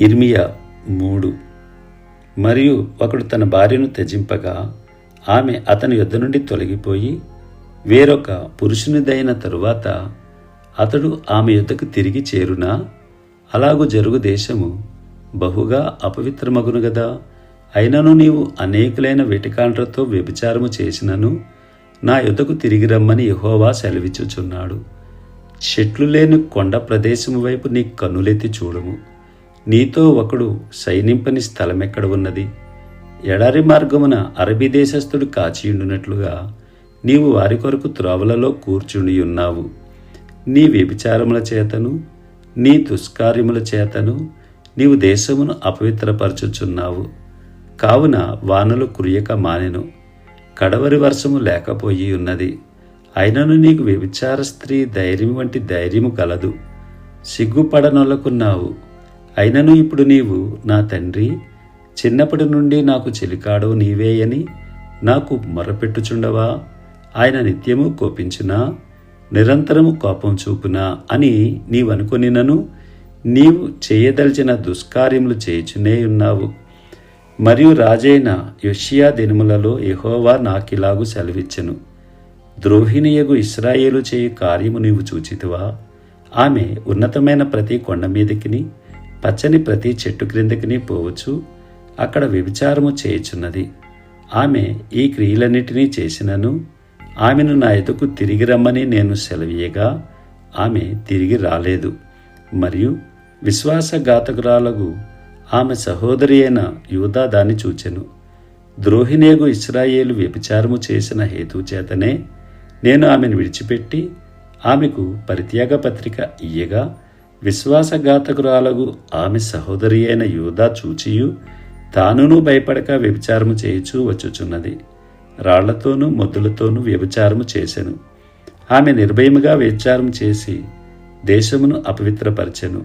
ఇర్మియా మూడు. మరియు ఒకడు తన భార్యను త్యజింపగా ఆమె అతని యొద్ద నుండి తొలగిపోయి వేరొక పురుషునిదైన తరువాత అతడు ఆమె యొద్దకు తిరిగి చేరునా? అలాగు జరుగు దేశము బహుగా అపవిత్రమగును గదా. అయినను నీవు అనేకులైన వెటికాండ్రతో వ్యభిచారము చేసినను నా యొద్దకు తిరిగి రమ్మని యహోవా సెలవిచ్చుచున్నాడు. చెట్లు లేని కొండ ప్రదేశము వైపు నీ కన్నులెత్తి చూడము. నీతో ఒకడు సైనింపని స్థలమెక్కడ ఉన్నది? ఎడారి మార్గమున అరబీ దేశస్థుడు కాచియుండునట్లుగా నీవు వారి కొరకు త్రోవలలో కూర్చుని ఉన్నావు. నీ వ్యభిచారముల చేతను నీ దుష్కార్యముల చేతను నీవు దేశమును అపవిత్రపరచుచున్నావు. కావున వానలు కురియక మానెను. కడవరి వర్షము లేకపోయి ఉన్నది. అయినను నీకు వ్యభిచార స్త్రీ ధైర్యం వంటి ధైర్యము కలదు. సిగ్గుపడనొల్లకున్నావు. అయినను ఇప్పుడు నీవు నా తండ్రి. చిన్నప్పటి నుండి నాకు చెలికాడో నీవే అని నాకు మొరపెట్టుచుండవా? ఆయన నిత్యము కోపించునా? నిరంతరము కోపం చూపునా? అని నీవనుకొనినను నీవు చేయదలిచిన దుష్కార్యములు చేయుచునే ఉన్నావు. మరియు రాజైన యోషియా దినములలో యహోవా నాకిలాగు సెలవిచ్చెను. ద్రోహిణియగు ఇస్రాయేలు చేయు కార్యము నీవు చూచితివా? ఆమె ఉన్నతమైన ప్రతి కొండ మీదకిని పచ్చని ప్రతి చెట్టు క్రిందకిని పోవచ్చు. అక్కడ వ్యభిచారము చేయుచున్నది. ఆమె ఈ క్రియలన్నిటినీ చేసినను. ఆమెను నా ఎదుకు తిరిగి రమ్మని నేను సెలవీయగా ఆమె తిరిగి రాలేదు. మరియు విశ్వాసఘాతకురాలకు ఆమె సహోదరి అయిన యూదా దాన్ని చూచెను. ద్రోహినేగు ఇస్రాయేలు వ్యభిచారము చేసిన హేతు చేతనే నేను ఆమెను విడిచిపెట్టి ఆమెకు పరిత్యాగ పత్రిక ఇయ్యగా విశ్వాసఘాతకురాలగు ఆమె సహోదరి అయిన యూదా చూచియు తానును భయపడక వ్యభిచారము చేయుచూ వచ్చుచున్నది. రాళ్ళతోనూ మొద్దులతోనూ వ్యభిచారము చేసెను. ఆమె నిర్భయముగా వ్యభిచారం చేసి దేశమును అపవిత్రపరచెను.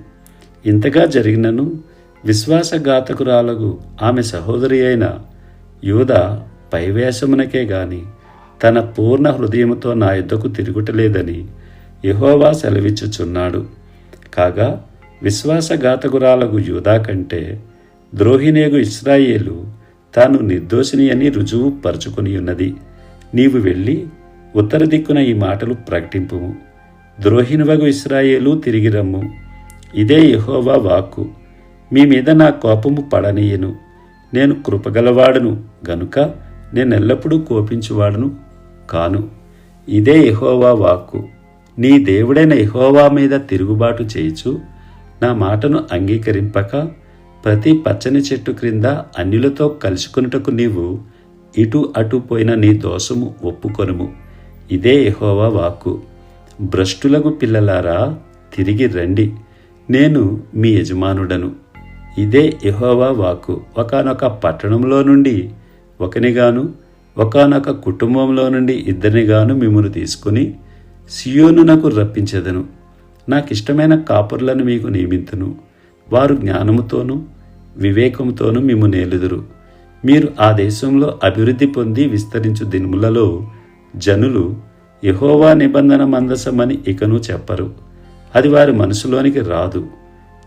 ఇంతగా జరిగినను విశ్వాసఘాతకురాలగు ఆమె సహోదరి అయిన యూద పైవేషమునకే గాని తన పూర్ణ హృదయముతో నా యుద్ధకు తిరుగుటలేదని యహోవా సెలవిచ్చుచున్నాడు. కాగా విశ్వాసఘాతకురాలగు యూదా కంటే ద్రోహినేగు ఇస్రాయేలు తాను నిర్దోషిని అని రుజువు పరుచుకుని ఉన్నది. నీవు వెళ్ళి ఉత్తర దిక్కున ఈ మాటలు ప్రకటింపుము. ద్రోహినివగు ఇస్రాయేలు తిరిగి రమ్ము. ఇదే యహోవా వాక్కు. మీ మీద నా కోపము పడనీయను. నేను కృపగలవాడును. గనుక నేను ఎల్లప్పుడూ కాను. ఇదే యహోవా వాక్కు. నీ దేవుడైన యెహోవా మీద తిరుగుబాటు చేయుచు నా మాటను అంగీకరింపక ప్రతి పచ్చని చెట్టు క్రింద అన్యులతో కలుసుకున్నటకు నీవు ఇటు అటు పోయిన నీ దోషము ఒప్పుకొనుము. ఇదే యెహోవా వాక్కు. భ్రష్టులకు పిల్లలారా తిరిగి రండి. నేను మీ యజమానుడను. ఇదే యెహోవా వాక్కు. ఒకనొక పట్టణంలో నుండి ఒకనిగాను ఒకనొక కుటుంబంలో నుండి ఇద్దరినిగాను మిమ్మల్ని తీసుకుని సియోను నాకు రప్పించెదను. నాకిష్టమైన కాపుర్లను మీకు నియమితును. వారు జ్ఞానముతోనూ వివేకముతోనూ మిమ్ము నేలుదురు. మీరు ఆ దేశంలో అభివృద్ధి పొంది విస్తరించు దినములలో జనులు యహోవా నిబంధన మందసమని ఇకను చెప్పరు. అది వారి మనసులోనికి రాదు.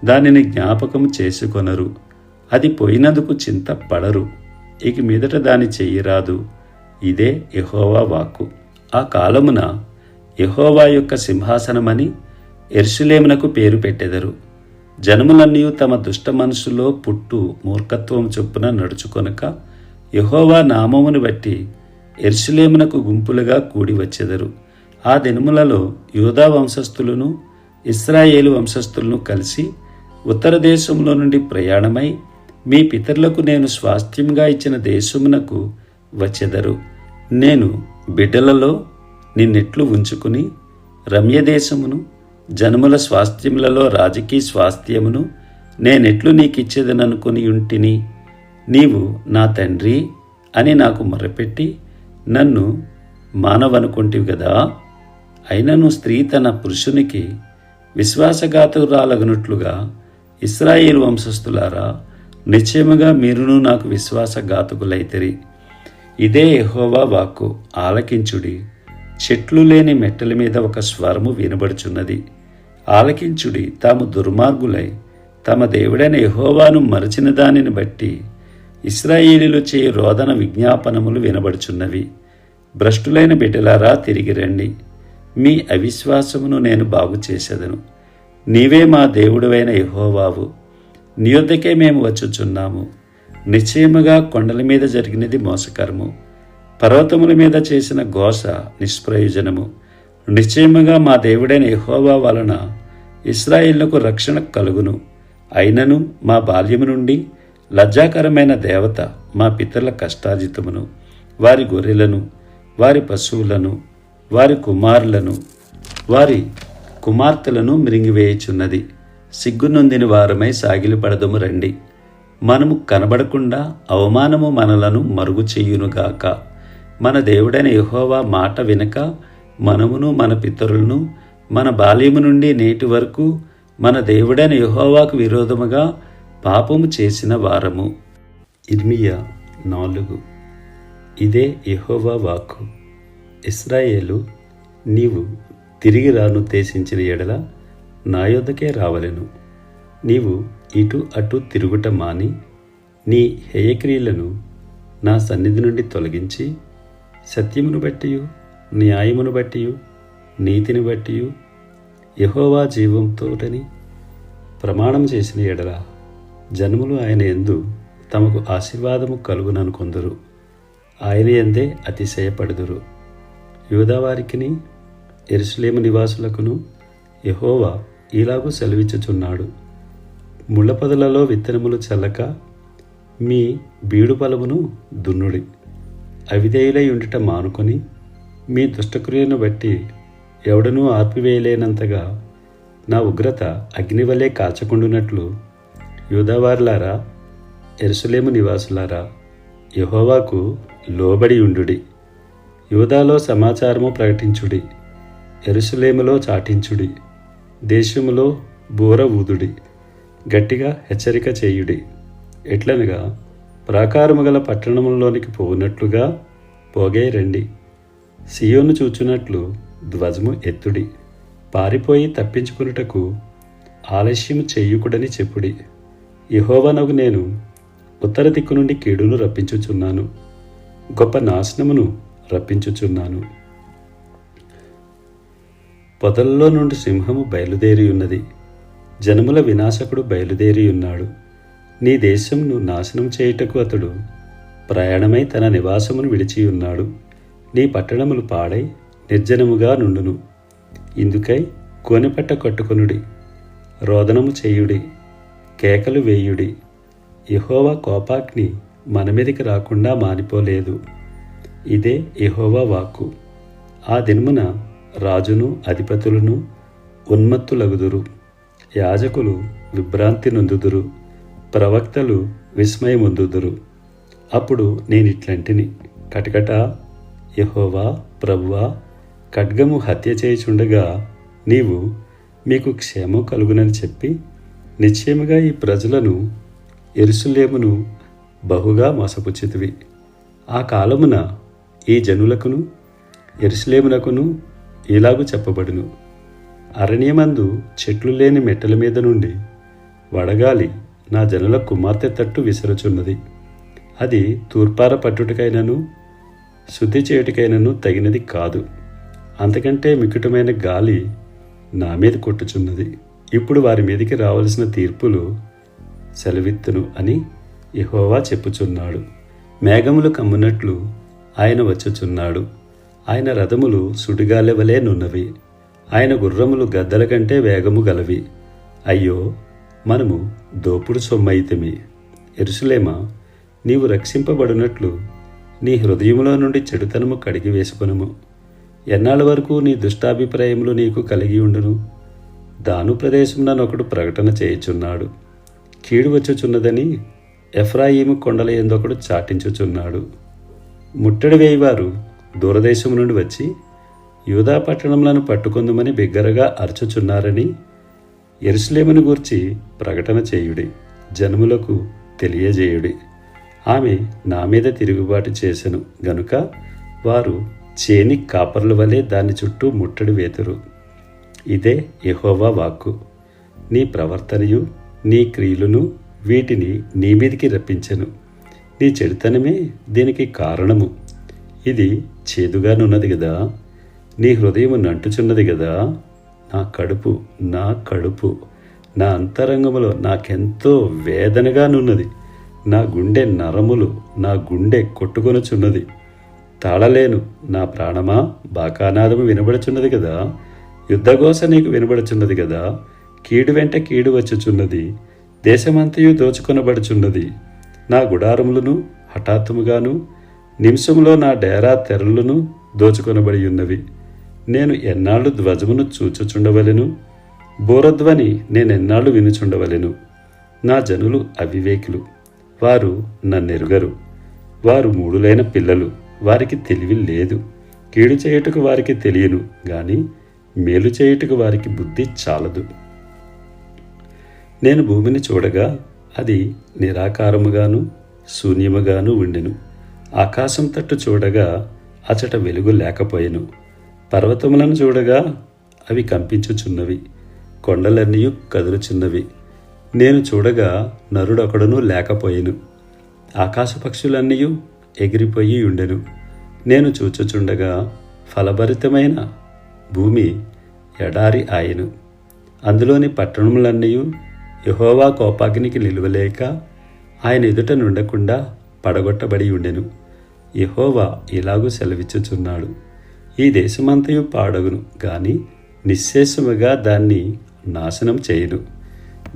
దానిని జ్ఞాపకం చేసుకొనరు. అది పోయినందుకు చింత పడరు. ఇక మీదట దాని చెయ్యరాదు ఇదే యహోవా వాక్కు. ఆ కాలమున యహోవా యొక్క సింహాసనమని ఎర్షులేమునకు పేరు పెట్టెదరు. జనములన్నీ తమ దుష్ట మనసులో పుట్టు మూర్ఖత్వం చొప్పున నడుచుకొనక యహోవా నామమును బట్టి ఎర్షులేమునకు గుంపులుగా కూడి వచ్చెదరు. ఆ దినములలో యూదా వంశస్థులను ఇస్రాయేలు వంశస్థులను కలిసి ఉత్తర దేశంలో నుండి ప్రయాణమై మీ పితరులకు నేను స్వాస్థ్యంగా ఇచ్చిన దేశమునకు వచ్చెదరు. నేను బిడ్డలలో నిన్నెట్లు ఉంచుకుని రమ్యదేశమును జనముల స్వాస్థ్యములలో రాజకీయ స్వాస్థ్యమును నేనెట్లు నీకిచ్చేదననుకుని ఉంటిని నీవు నా తండ్రి అని నాకు మొరపెట్టి నన్ను మానవనుకుంటివి కదా అయినను స్త్రీ తన పురుషునికి విశ్వాసఘాతురాలగనట్లుగా ఇస్రాయేల్ వంశస్థులారా నిశ్చయముగా మీరును నాకు విశ్వాసఘాతుకులైతిరి. ఇదే ఎహోవా వాక్కు. ఆలకించుడి. చెట్లు లేని మెట్టల మీద ఒక స్వరము వినబడుచున్నది. ఆలకించుడి తాము దుర్మార్గులై తమ దేవుడైన యహోవాను మరచిన దానిని బట్టి ఇస్రాయేలీలు చేయి రోదన విజ్ఞాపనములు వినబడుచున్నవి. భ్రష్టులైన బిడ్డలారా తిరిగి రండి. మీ అవిశ్వాసమును నేను బాగు చేసేదను. నీవే మా దేవుడువైన యహోవావు. నీ యొద్దకే మేము వచ్చుచున్నాము. నిశ్చయముగా కొండల మీద జరిగినది మోసకరము. పర్వతముల మీద చేసిన ఘోష నిష్ప్రయోజనము. నిశ్చయముగా మా దేవుడైన యహోవా వలన ఇస్రాయిళ్ళకు రక్షణ కలుగును. అయినను మా బాల్యము నుండి లజ్జాకరమైన దేవత మా పితరుల కష్టాజితమును వారి గొర్రెలను వారి పశువులను వారి కుమారులను వారి కుమార్తెలను మిరింగివేయుచున్నది. సిగ్గునొందిన వారమై సాగిలిపడదము రండి. మనము కనబడకుండా అవమానము మనలను మరుగు చెయ్యునుగాక మన దేవుడైన యహోవా మాట వినక మనమును మన పితరులను మన బాల్యము నుండి నేటి వరకు మన దేవుడైన యహోవాకు విరోధముగా పాపము చేసిన వారము. ఇర్మియా నాలుగు. ఇదే యహోవా వాక్కు. ఇస్రాయేలు నీవు తిరిగి రానుద్దేశించిన ఎడల నా యొద్దకే రావలెను. నీవు ఇటు అటు తిరుగుట మాని నీ హేయక్రియలను నా సన్నిధి నుండి తొలగించి సత్యమును బట్టి న్యాయమును బట్టి నీతిని బట్టి యహోవా జీవంతోటని ప్రమాణం చేసిన ఎడల జన్ములు ఆయన ఎందు తమకు ఆశీర్వాదము కలుగుననుకొందరు ఆయన ఎందే అతిశయపడుదురు. యూదావారికిని ఎరుసలేము నివాసులకును యహోవా ఇలాగూ సెలవిచ్చుచున్నాడు. ముళ్ళపొదలలో విత్తనములు చల్లక మీ బీడు బలమును దున్నుడి. అవిధేయులై ఉండుట మానుకొని మీ దుష్టక్రియను బట్టి ఎవడనూ ఆర్పివేయలేనంతగా నా ఉగ్రత అగ్నివలే కాల్చకుండునట్లు యూదావార్లారా ఎరుసలేము నివాసులారా యహోవాకు లోబడి ఉండుడి. యూదాలో సమాచారము ప్రకటించుడి. ఎరుసలేములో చాటించుడి. దేశములో బూర ఊదుడి. గట్టిగా హెచ్చరిక చేయుడి. ఎట్లనగా ప్రాకారము గల పట్టణములోనికి పోనట్లుగా పోగే రండి. సియోను చూచున్నట్లు ధ్వజము ఎత్తుడి. పారిపోయి తప్పించుకున్నటకు ఆలస్యము చేయుకుడని చెప్పుడి. యహోవనగు నేను ఉత్తర దిక్కు నుండి కీడును రప్పించుచున్నాను. గొప్ప నాశనమును రప్పించుచున్నాను. పొదల్లో నుండి సింహము బయలుదేరి ఉన్నది జనముల వినాశకుడు బయలుదేరి ఉన్నాడు నీ దేశంను నాశనం చేయుటకు అతడు ప్రయాణమై తన నివాసమును విడిచి ఉన్నాడు. నీ పట్టణములు పాడై నిర్జనముగా నుండును. ఇందుకై కోనెపట్ట కట్టుకొనుడి. రోదనము చేయుడి. కేకలు వేయుడి. యహోవా కోపాగ్ని మన మీదకి రాకుండా మానిపోలేదు. ఇదే యహోవా వాక్కు. ఆ దినమున రాజును అధిపతులను ఉన్మత్తులగుదురు. యాజకులు విభ్రాంతి నొందుదురు. ప్రవక్తలు విస్మయముందుదురు. అప్పుడు నేను ఇట్లాంటిని కటకట యహోవా ప్రభువా ఖడ్గము హత్య చేయుచుండగా నీవు మీకు క్షేమం కలుగునని చెప్పి నిశ్చయముగా ఈ ప్రజలను ఎరుసులేమును బహుగా మోసపుచ్చితివి ఆ కాలమున ఈ జనులకును ఎరుసలేమునకును ఇలాగు చెప్పబడును. అరణ్యమందు చెట్లు లేని మెట్టల మీద నుండి వడగాలి నా జనుల కుమార్తె తట్టు విసరుచున్నది. అది తూర్పార పట్టుటకైనను శుద్ధి చేయుటికైనను తగినది కాదు. అంతకంటే మికుటమైన గాలి నా మీద కొట్టుచున్నది. ఇప్పుడు వారి మీదకి రావలసిన తీర్పులు సెలవిత్తును అని యహోవా చెప్పుచున్నాడు. మేఘములు కమ్మునట్లు ఆయన వచ్చుచున్నాడు. ఆయన రథములు సుడిగాలెవలే నున్నవి. ఆయన గుర్రములు గద్దల కంటే వేగము గలవి. అయ్యో మనము దోపుడు సొమ్మైతిమి. ఎరుసలేమా నీవు రక్షింపబడినట్లు నీ హృదయంలో నుండి చెడుతనము కడిగి వేసుకొనుము. ఎన్నాళ్ళ వరకు నీ దుష్టాభిప్రాయములు నీకు కలిగి ఉండును? దాను ప్రదేశంలోనొకడు ప్రకటన చేయుచున్నాడు. కీడు వచ్చుచున్నదని ఎఫ్రాయిము కొండల ఎందొకడు చాటించుచున్నాడు. ముట్టడి వేయివారు దూరదేశం నుండి వచ్చి యూదా పట్టణంలను పట్టుకుందుమని బిగ్గరగా అరుచుచున్నారని ఎరుసలేమును గూర్చి ప్రకటన చేయుడి జనములకు తెలియజేయుడి. ఆమె నా మీద తిరుగుబాటు చేసెను గనుక వారు చేని కాపర్ల వలె దాని చుట్టూ ముట్టడి వేతురు. ఇదే యహోవా వాక్కు. నీ ప్రవర్తనయు నీ క్రియలును వీటిని నీ మీదికి రప్పించెను. నీ చెడుతనమే దీనికి కారణము. ఇది చేదుగానున్నది కదా నీ హృదయము నంటుచున్నది కదా నా కడుపు నా కడుపు నా అంతరంగములో నాకెంతో వేదనగానున్నది నా గుండె నరములు నా గుండె కొట్టుకొనుచున్నది. తాళలేను నా ప్రాణమా బాకానాదము వినబడుచున్నది కదా యుద్ధఘోష నీకు వినబడుచున్నది కదా కీడు వెంట కీడు వచ్చుచున్నది. దేశమంతయు దోచుకొనబడుచున్నది. నా గుడారములను హఠాత్తుముగాను నిమిషములో నా డేరా తెరలను దోచుకొనబడి ఉన్నవి నేను ఎన్నాళ్ళు ధ్వజమును చూచుచుండవలెను? బోరధ్వని నేనెన్నాళ్ళు వినుచుండవలెను? నా జనులు అవివేకులు. వారు నన్నెరుగరు. వారు మూడులైన పిల్లలు. వారికి తెలివి లేదు. కీడు చేయుటకు వారికి తెలియను. గాని మేలు చేయుటకు వారికి బుద్ధి చాలదు. నేను భూమిని చూడగా అది నిరాకారముగాను శూన్యముగాను ఉండెను. ఆకాశం తట్టు చూడగా అచట వెలుగు లేకపోయెను. పర్వతములను చూడగా అవి కంపించుచున్నవి కొండలన్నీ కదులుచున్నవి. నేను చూడగా నరుడొకడును లేకపోయెను. ఆకాశ పక్షులన్నీ ఎగిరిపోయి ఉండెను. నేను చూచుచుండగా ఫలభరితమైన భూమి ఎడారి ఆయను. అందులోని పట్టణములన్నీ యహోవా కోపాగ్నికి నిలువలేక ఆయన ఎదుట నుండకుండా పడగొట్టబడి ఉండెను. యహోవా ఇలాగూ సెలవిచ్చుచున్నాడు. ఈ దేశమంతయు పాడగును గాని నిశ్శేషముగా దాన్ని నాశనం చేయను.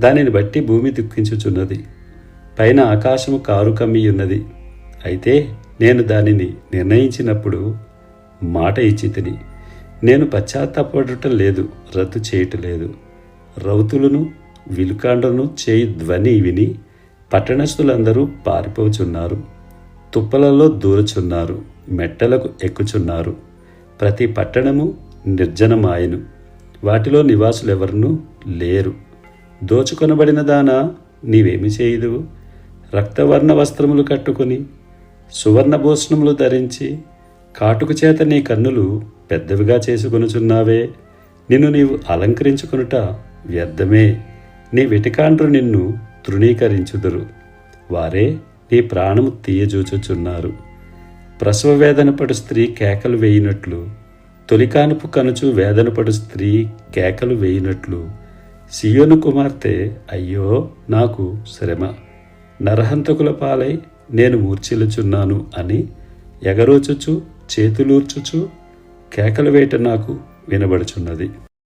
దానిని బట్టి భూమి దుఃఖించుచున్నది. పైన ఆకాశము కారుకమ్మి ఉన్నది అయితే నేను దానిని నిర్ణయించినప్పుడు మాట ఇచ్చి తిని నేను పశ్చాత్తాపడటం లేదు రద్దు చేయటం లేదు. రౌతులను విలుకాండను చేయి ధ్వని విని పట్టణస్థులందరూ పారిపోచున్నారు. తుప్పలలో దూరచున్నారు మెట్టలకు ఎక్కుచున్నారు. ప్రతి పట్టణము నిర్జనమాయను. వాటిలో నివాసులెవరనూ లేరు. దోచుకొనబడిన దానా నీవేమి చేయదు రక్తవర్ణ వస్త్రములు కట్టుకొని సువర్ణభూషణములు ధరించి కాటుకు చేత నీ కన్నులు పెద్దవిగా చేసుకొనుచున్నావే. నిన్ను నీవు అలంకరించుకొనుట వ్యర్థమే. నీ వెటికాండ్రు నిన్ను తృణీకరించుదురు. వారే నీ ప్రాణము తీయజూచుచున్నారు. ప్రసవ వేదనపడు స్త్రీ కేకలు వేయినట్లు తొలికానుపు కనుచు వేదనపడు స్త్రీ కేకలు వేయినట్లు సియోను కుమార్తె అయ్యో నాకు శ్రమ. నరహంతకుల పాలై నేను మూర్ఛిల్లుచున్నాను అని ఎగరోచుచు చేతులూర్చుచు కేకలు వేట నాకు వినబడుచున్నది.